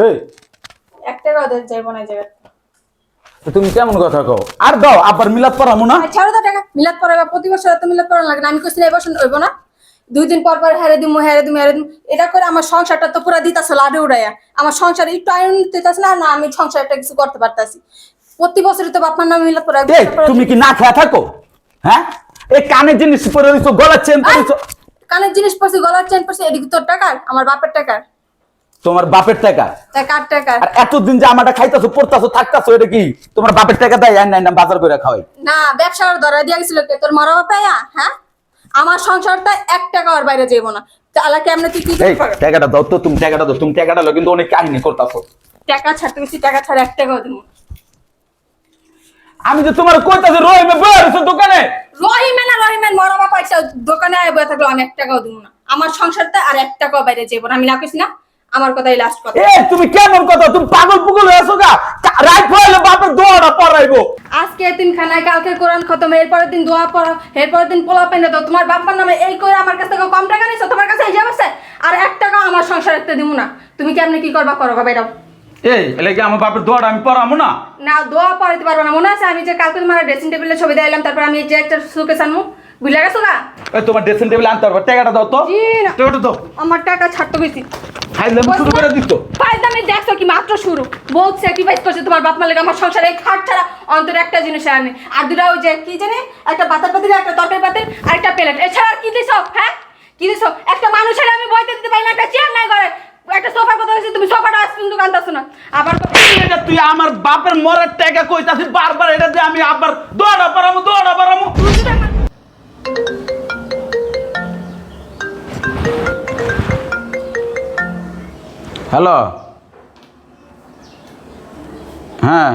এই। এক টাকা ওদের না এই তুমি কেমন কথা কও? আর দাও আবার মিলাদ পড়ামু না? আর ছাড়ো তো টাকা। মিলাদ পড়াবা প্রতি বছর তো মিলাদ পড়ানো লাগে না। আমি কইছি এই বছর হইব না। দুই দিন পর পর হেরে দিমু হেরে দিমু হেরে দিমু। এটা করে আমার সংসারটা তো পুরো দিতাছে লাডে উড়াইয়া। আমার সংসার একটু আয়ন দিতাছে না না আমি সংসারটা কিছু করতে পারতাছি। প্রতি বছরই তো বাপমার নামে মিলাদ পড়া তুমি কি না খেয়ে থাকো? হ্যাঁ? এই কানের জিনিস পরে রইছো গলার চেন পরেছো কানের জিনিস পড়ছি গলার চেন এদিকে তোর টাকার আমার বাপের টাকার তোমার বাপের টাকা। টাকার আর এতদিন যে আমাটা খাইতাছো পড়তাছো থাকতাছো এটা কি? তোমার বাপের টাকা দেয় আর নাই না বাজার করে খাওয়াই। না ব্যবসার ধরা দিয়া গেছিল কে? তোর মরা বাপায়া হ্যাঁ? আমার সংসারটা এক টাকা আর বাইরে যাইবো না। তাহলে কেমনে তুই কি টাকাটা দাও তো তুমি টাকাটা দাও তুমি টাকাটা দাও কিন্তু অনেক কাহিনী করতাছো। টাকা ছাড়তে বেশি টাকা ছাড়া এক টাকাও দিব আমি যে তোমার কইতাছি রহিমে বইয়া রইছো দোকানে? রহিমেন না রহিমেন মরা বাপা দোকানে আয় বয়ে থাকল আমি এক টাকাও দিব না। আমার সংসারটা আর এক টাকাও বাইরে যাইবো না আমি না কইছি না? আমার কথাই লাস্ট কথা। এ তুমি কেমন কথা? তুমি পাগল পুগল হয়েছো গা? হইলে বাপের দোয়াটা পড়াইবো। আজকে তিন খানায় কালকে কোরআন খতম এরপরের দিন দোয়া পড়ো এরপরের দিন পোলা পেনে দাও। তোমার বাপ্পার নামে এই করে আমার কাছ থেকে কম টাকা নিছো? তোমার কাছে হিসাব আছে আর এক টাকাও আমার সংসার রাখতে দিব না। তুমি কেমনে কি করবা? করো গো বেরাও এই এলে কি আমার বাপের দোয়াটা আমি পড়ামু না? না দোয়া পড়াইতে পারব না। মনে আছে আমি যে কালকে তোমার ড্রেসিং টেবিলে ছবি দিলাম তারপর আমি এই যে একটা সুকেস আনমু? বুঝলে গেছো গা? এই তোমার ড্রেসিং টেবিল আনতে পারব টাকাটা দাও তো। টাকাটা দাও। আমার টাকা ছাড়তে বেশি। খাইলে শুরু করে দিত ফায়দামি দেখছ কি মাত্র শুরু? বহুত স্যাক্রিফাইস করছে তোমার বাপ মালিক আমার সংসারে খাট ছাড়া অন্তর একটা জিনিস আনে আর দুটা ওই যে কি জানে একটা পাতার পাতিল একটা তরকারি পাতিল আর একটা প্লেট। এছাড়া আর কি দিছো হ্যাঁ? কি দিছো? একটা মানুষের আমি বইতে দিতে পারি না একটা চেয়ার নাই করে একটা সোফার কথা হয়েছে তুমি সোফাটা আজ পর্যন্ত কান্দাছো না। আবার এটা তুই আমার বাপের মরার টাকা কইতাছিস বারবার এটা দিয়ে আমি আবার দোয়াটা পড়ামু দোয়াটা পড়ামু হ্যালো। হ্যাঁ।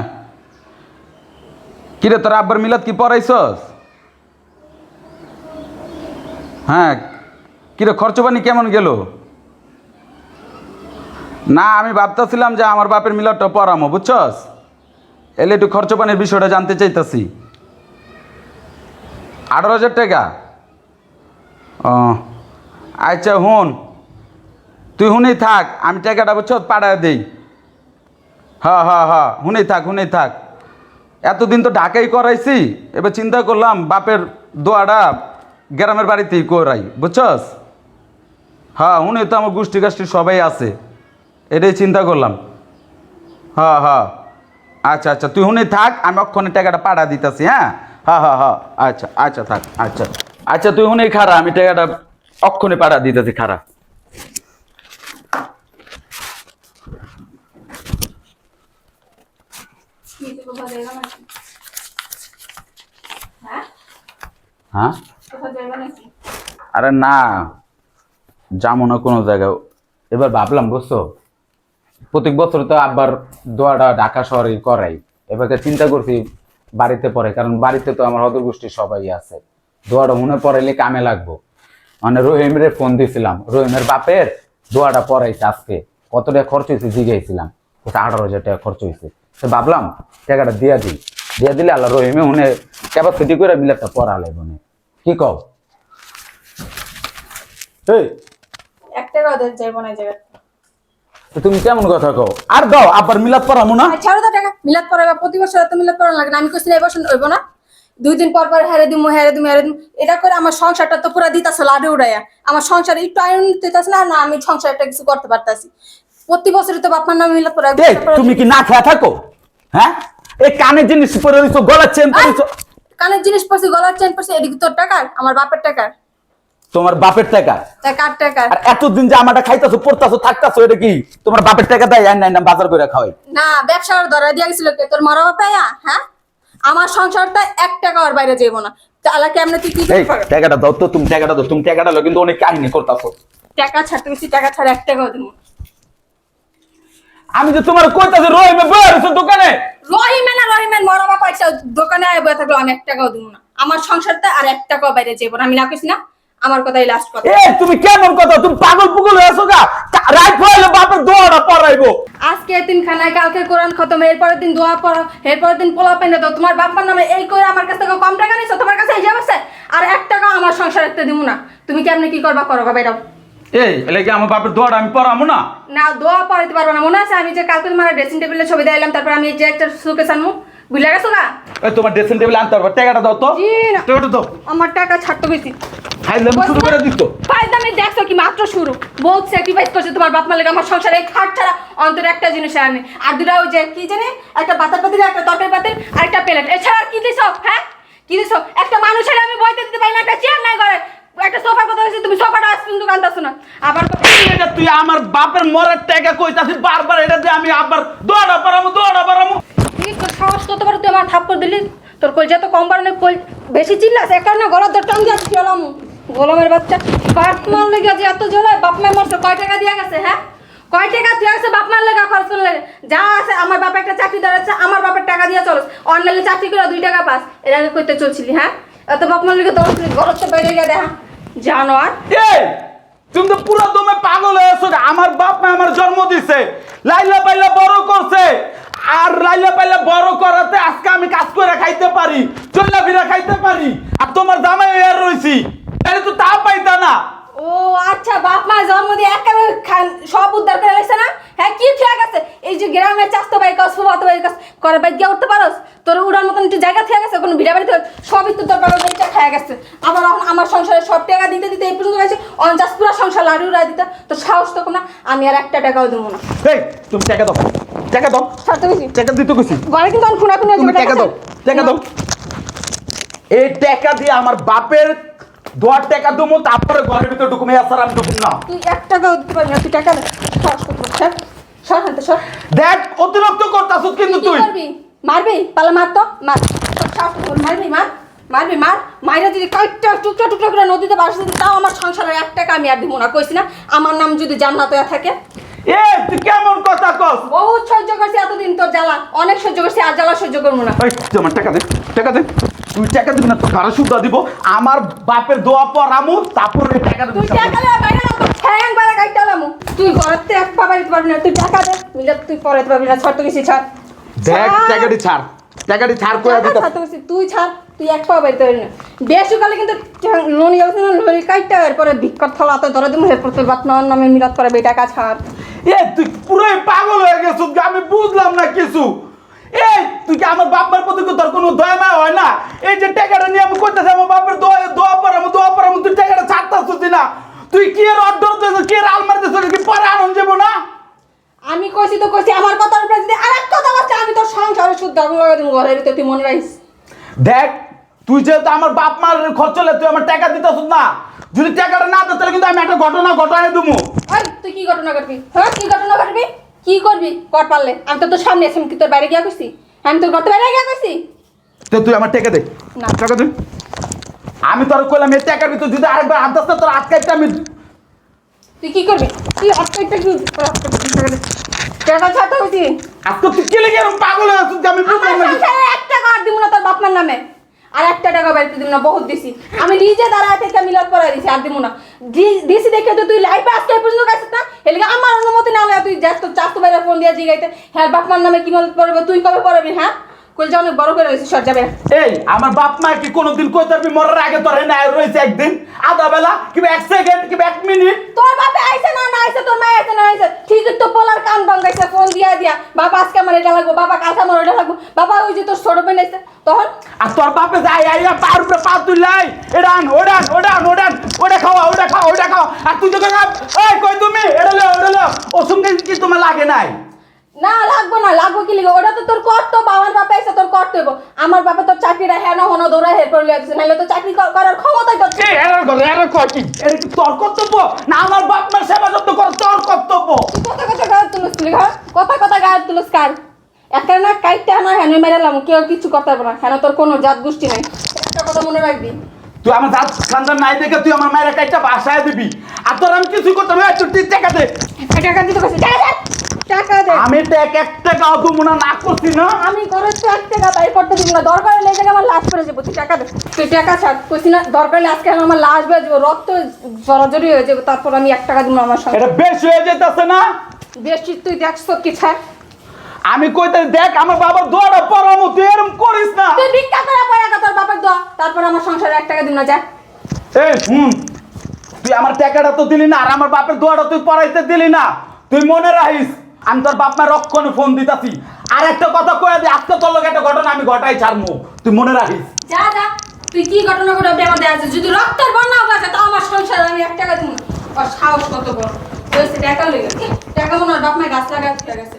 কিরে, তোর আব্বার মিলাদ কি পড়াইছস? হ্যাঁ কিরে খরচ পানি কেমন গেল? না, আমি ভাবতেছিলাম যে আমার বাপের মিলাদটা পড়ামো, বুঝছস? এলে একটু খরচ পানির বিষয়টা জানতে চাইতাছি। আঠারো হাজার টাকা? ও আচ্ছা হুন। তুই হুনেই থাক, আমি টাকাটা বুঝছ পাড়ায় দিই। হ্যাঁ হ্যাঁ হ্যাঁ হুনেই থাক হুনেই থাক। এতদিন তো ঢাকাই করাইছি, এবার চিন্তা করলাম বাপের দোয়াটা গ্রামের বাড়িতেই করাই, বুঝছস? হ্যাঁ হুনে তো আমার গোষ্ঠী গাষ্ঠী সবাই আছে, এটাই চিন্তা করলাম। হ্যাঁ হ্যাঁ আচ্ছা আচ্ছা তুই হুনে থাক, আমি অক্ষণে টাকাটা পাড়া দিতেছি হ্যাঁ? হ্যাঁ হ্যাঁ হ্যাঁ আচ্ছা আচ্ছা থাক আচ্ছা। আচ্ছা তুই হুনে খারা আমি টাকাটা অক্ষণে পাঠা দিতেছি খারা হ্যাঁ? আরে না, যাব না কোনো জায়গায়। এবার ভাবলাম, বুঝছ? প্রত্যেক বছর তো আবার দোয়াটা ঢাকা শহরে করাই। এবারকে চিন্তা করছি বাড়িতে পড়ে কারণ বাড়িতে তো আমার হত গোষ্ঠী সবাই আছে। দোয়াটা মনে পড়াইলে কামে লাগবো। মানে রহিমের ফোন দিয়েছিলাম রহিমের বাপের দোয়াটা পড়াইছে আজকে। কত টাকা খরচ হয়েছে জিজ্ঞাসিলাম কোথায় আঠারো হাজার টাকা খরচ হয়েছে তো ভাবলাম টাকাটা দিয়া দিই। দিয়া দিলে আল্লাহ রহিমে উনি ক্যাপাসিটি করে মিলারটা পড়ালে মনে কি কও? এই! এক টাকা ওদের যাইবো না এই জায়গায় তো তুমি কেমন কথা কও? আর দাও আবার মিলাদ পড়ামু না? ছাড়ো তো টাকা। মিলাদ পড়াবা প্রতি বছর তো মিলাদ পড়ানো লাগে না। আমি কইছি না এই হইব না। দুই দিন পর পর হেরে দিমু হেরে দিমু হেরে দিমু। এটা করে আমার সংসারটা তো পুরো দিতাছে লাডে উড়াইয়া। আমার সংসার একটু আয়ন দিতাছে না না আমি সংসারটা কিছু করতে পারতাছি। প্রতি বছরই তো বাপমার নামে মিলাদ পড়া তুমি কি না খেয়ে থাকো? হ্যাঁ? এই কানের জিনিস পরে রইছো গলার চেন পরেছো। কানের জিনিস পড়ছি গলার চেন পড়ছি এদিকে তোর টাকার আমার বাপের টাকার তোমার বাপের টাকা। আর এতদিন যে আমাটা খাইতাছো পড়তাছো থাকতাছো এটা কি? তোমার বাপের টাকা দেয় আর নাই না বাজার করে খাওয়াই। না ব্যবসার ধরা দিয়া গেছিল কে? তোর মরা বাপায়া হ্যাঁ? আমার সংসারটা এক টাকা আর বাইরে যাইবো না। তাহলে কেমনে তুই কি এই টাকাটা দাও তো তুমি টাকাটা দাও তুমি টাকাটা দাও কিন্তু অনেক কাহিনী করতাছো। টাকা ছাড়তে বেশি টাকা ছাড়া এক টাকাও দিব আমি যে তোমার কইতাছি রহিমে বইয়া রইছো দোকানে? রহিমেন আর রহিমেন মরা ইচ্ছা দোকানে আয় বয়ে থাকল আমি এক টাকাও দিব না। আমার সংসারটা আর এক টাকাও বাইরে যাইবো না আমি না কইছি না? আমার কথাই লাস্ট কথা। এ তুমি কেমন কথা? তুমি পাগল পুগল হয়েছো গা? হইলে বাপের দোয়াটা পড়াইবো। আজকে তিন খানায় কালকে কোরআন খতম এরপরের দিন দোয়া পড়ো এরপরের দিন পোলা পেনে দাও। তোমার নামে এই করে আমার কাছ থেকে কম টাকা নিছো? তোমার কাছে হিসাব আছে? আর এক টাকা আমার সংসার রাখতে দিব না। তুমি কেমনে কি করবা করো বেরাও এই এলে কি আমার বাপের দোয়াটা আমি পড়াবো না? না দোয়া পড়াইতে পারব না। মনে আছে আমি যে কালকে তোমার ড্রেসিং টেবিলে ছবি দিলাম তারপর আমি যে একটা সুকেস আনব বুঝলে গেছো না? এই তোমার ড্রেসিং টেবিল আনতে পারব টাকাটা দাও তো। টাকাটা দাও। আমার টাকা ছাড়তে বেশি ফাইজলামি শুরু করে দিত ফাইজলামি দেখছ কি মাত্র শুরু? বহুত স্যাক্রিফাইস করছে তোমার বাপ মালিক আমার সংসারে খাট ছাড়া অন্তর একটা জিনিস আনে। আর দুটা ওই যে কি জানে একটা বাতার পাতিল একটা তরকারি পাতিল আর একটা প্লেট। এছাড়া আর কি দিছ? হ্যাঁ? কি দিছ? একটা মানুষের আমি বইতে দিতে পারি না একটা চেয়ার নাই ঘরে। একটা সোফার কথা বলছি তুমি সোফাটা আজ পর্যন্ত আনতেছো না। আবার এটা তুই আমার বাপের মরার টাকা কইতাছিস বারবার এটা দিয়ে আমি আবার দোয়াটা পড়াবো দোয়াটা পড়াবো তোর সাহস কত বড়? তুই আমার থাপ্পড় দিলি। তোর কলজা তো কম বাড়ানো কল বেশি চিল্লাস? এক কারণে গলার দর টান দিয়ে গেলাম। গোলামের বাচ্চা। বাপ মার লেগে যে এত জ্বলায় বাপ মায়ের মরছে, কয় টাকা দিয়ে গেছে হ্যাঁ? কয় টাকা দিয়ে গেছে, বাপ মার লেগে, খরচ করলে? যা আছে, আমার বাপে একটা চাকরি দাঁড়াচ্ছে আমার বাপের টাকা দিয়ে চলস। অনলাইনে চাকরি করে দুই টাকা পাস। এর আগে করতে চলছিলি হ্যাঁ? এত বাপ মার লেগে দৌড় ঘর তো বেরিয়ে গিয়ে দেখা। জানো আর তুমি তো পুরো দমে পাগল হয়ে আছো আমার বাপ মা আমার জন্ম দিছে। লাইলা পাইলা বড় করছে। আর লাইলা পাইলা বড় করাতে আজকে আমি কাজ করে খাইতে পারি চল্লা ফিরা খাইতে পারি। আর তোমার জামাই এর রইছি। তাহলে তো তা পাইতা না। ও আচ্ছা বাপ মা জন্ম দিয়ে একেবারে খান- সব উদ্ধার করে লাগছে না? হ্যাঁ কি ঠিক আছে এই যে গ্রামের চাস্তো বাই কাজ ফুবাতো বাই কাজ করে বাই গিয়ে উঠতে পারোস? তোর উড়ার মতন একটু জায়গা থেকে গেছে কোনো ভিড়া বাড়িতে? সবই তো তোর বাবা বাড়িটা খায় গেছে। আবার এখন আমার সংসারে সব টাকা দিতে দিতে এই পর্যন্ত গেছে অঞ্চাশ পুরো সংসার লাড়ি উড়া দিতে। তো সাহস তো না আমি আর একটা টাকাও দেবো না। এই তুমি টাকা দাও। টাকা দাও। টাকা দিতে কইছি। ঘরে কিন্তু আমি খুনা খুনি টাকা দাও। টাকা দাও। এই টাকা দিয়ে আমার বাপের দোয়ার টাকা দেবো তারপরে ঘরের ভিতরে ঢুকুমে। আসার আমি ঢুকুম না। তুই এক টাকাও দিতে পারবি না তুই টাকা সর হাতে সর দেখ অতিরিক্ত করতাছিস কিন্তু কি তুই। করবি? মারবি? পালা মার তো মার। মারবি মার। মারবি মার। মাইরা যদি কয়েকটা টুকরা টুকরা করে নদীতে বাসা দিতে তাও আমার সংসারে এক টাকা আমি আর দিব না কইছি না? আমার নাম যদি জান্নাত হয়ে থাকে। এ তুই কেমন কথা কস? বহুত সহ্য করছি এতদিন তোর জ্বালা। অনেক সহ্য করছি আর জ্বালা সহ্য করব না। এই তুই আমার টাকা দে টাকা দে। তুই টাকা দিবি না তো কারও সুদ্ধা দিব। আমার বাপের দোয়া পর আমু তারপর এই টাকা দিবি। তুই টাকা দে বাইরে না তো ঠ্যাং বাড়া গাইতে লামু তুই ঘরেতে এক পা বাড়িতে পারবি না তুই টাকা দে মিলে তুই পড়াইতে পারবি না ছাড় তো কিছু ছাড়। দেখ ছাড়। টাকাটি ছাড় টাকাটি ছাড় করে টাকা দিতে তুই ছাড় তুই এক পা বাড়িতে পারবি না। বেশি কালে কিন্তু লোন যাচ্ছে না লোন কাইটা এরপরে ভিক্ষর থলা তো ধরে দিমু এরপর তোর বাপ মার নামে মিলাদ করে বে টাকা ছাড়। এ তুই পুরোই পাগল হয়ে গেছিস আমি বুঝলাম না কিছু। এই তুই কি আমার বাপের প্রতি তোর কোনো দয়া মায়া হয় না? এই যে টাকাটা নিয়ে আমি করতেছি আমার বাপের দোয়া দোয়া পড়াবো দোয়া পড়াবো তুই টাকাটা ছাড়তাছিস না তুই কি এর অর্ডার দিয়েছিস কি এর আলমারি দিয়েছিস কি পরে আনন্দ যাব না? আমি কইছি তো কইছি আমার কথার উপরে যদি আরেক কথা বলছে আমি তোর সংসারে শুদ্ধ আমি লাগাই দিমু ঘরের ভিতরে তুই মনে রাখিস। দেখ তুই যেহেতু আমার বাপ মার খরচ হলে তুই আমার টাকা দিতেছ না যদি টাকাটা না দিতে তাহলে কিন্তু আমি একটা ঘটনা ঘটাই দেবো। তুই কি ঘটনা ঘটবি? হ্যাঁ কি ঘটনা ঘটবি? কি করবি? কর পারলে। আমি তো তোর সামনে আছি আমি কি তোর বাইরে গিয়া কইছি। আমি তোর ঘরতে বাইরে গিয়া কইছি। তো তুই আমার টাকা দে। না। টাকা দে। আমি তোর কইলাম এই টাকার ভিতর যদি আরেকবার হাত দাস তোর আজকে একটা আমি তুই কি করবি? তুই আজকে একটা কি টাকা ছাড়তে হইছি। আজকে তুই কে লেগে এরকম পাগল হয়ে যে আমি আমার বুঝলাম না যে- সংসারে এক টাকা দিব না তোর বাপমার নামে। আর একটা টাকা বাড়িতে দিব না বহুত দিছি। আমি নিজে দাঁড়ায় থেকে মিলাদ করাই দিছি আর দিব না। দিছি দেখে তো তুই লাইফে আজকে পর্যন্ত গেছিস না? এলিগে আমার অনুমতি না হলে তুই যাস তোর চাস্তো বাইরে ফোন দিয়ে জিগাইতে। হ্যাঁ বাপমার নামে কি মদত পড়বে তুই কবে পড়বি হ্যাঁ? কইল যে অনেক বড় করে রয়েছিস সর যাবে। এই আমার বাপ মা কি কোনোদিন কই তারবি মরার আগে তোর এনে রয়েছে একদিন? আধা বেলা কিংবা এক সেকেন্ড কিংবা এক মিনিট তোর বাপে আইছে না না আইছে তোর মা আইছে না আইছে। ঠিক তো পোলার কান ভাঙাইছে ফোন দিয়া দিয়া। বাবা আজকে আমার এটা লাগবো বাবা কালকে আমার ওটা লাগবো। বাবা ওই যে তোর ছোট বোন আইছে তখন আর তোর বাপে যাই আইয়া পার উপরে পা তুললাই এটা আন ওটা আন ওটা খাওয়া ওটা খাওয়া ওটা খাওয়া আর তুই তো কেন এই কই তুমি? এটা লো ও কি তোমার লাগে নাই? না লাগবো না লাগবো কি লিখে ওটা তো তোর কর্তব্য আমার বাপে এসে তোর কর্তব্য। আমার বাপে তোর চাকরিটা হ্যাঁ না হনো দৌড়া হের করে লিয়ে নাহলে তো চাকরি কর- করার ক্ষমতাই তোর এই এরার কথা এরার কয় কি? এটা কি তোর কর্তব্য? না আমার বাপ মার সেবা যত্ন করা তোর কর্তব্য। কথা কথা গায়ের তুলস তুলি ঘর কথা কথা গায়ের তুলস কার? একটা না কাইটটা না হ্যাঁ মেরালাম কেউ কিছু করতে পারব না। কেন তোর কোনো জাত গোষ্ঠী নাই। একটা কথা মনে রাখবি। তুই আমার জাত খানদান নাই দেখে তুই আমার মায়ের কাইটা বাসায় দিবি। আর তোর আমি কিছু করতে হবে তুই টাকা দে। টাকা দিতে কইছি টাকা দে টাকা দে। আমি তো এক এক টাকা মনে না করছি না। আমি করে তো এক টাকা তাই করতে দিব না। দরকার হলে এই আমার লাশ পড়ে যাব। তুই টাকা দে। তুই টাকা ছাড়। কইছি না দরকার হলে আজকে আমার লাশ বেয়ে যাব। রক্ত জড়াজড়ি হয়ে যাবে। তারপর আমি এক টাকা দিব আমার সঙ্গে। এটা বেশি হয়ে যেতেছে না? বেশি তুই দেখছ কি ছাড়। আমি কইতে দেখ আমার বাবার দোয়াটা পরামো তুই এরকম করিস না। তুই ভিক্ষা করে পড়া তোর বাপের দোয়া। তারপর আমার সংসারে এক টাকা দিব না যা। এই হুম তুই আমার টাকাটা তো দিলি না আর আমার বাপের দোয়াটা তুই পড়াইতে দিলি না। তুই মনে রাখিস আমি তোর বাপ মায়ের রক্ষণে ফোন দিতাছি। আর একটা কথা কয়ে দি আজকে তোর লোক একটা ঘটনা আমি ঘটাই ছাড়মু। তুই মনে রাখিস। যা যা। তুই কি ঘটনা করে আপনি আমাদের আছে যদি রক্তের বন্যা বাজে তাও আমার সংসারে আমি এক টাকা দিব আর সাহস কত বড়? টাকা লেগে টাকা মনে হয় বাপ মায়ের গাছ লাগায় গেছে।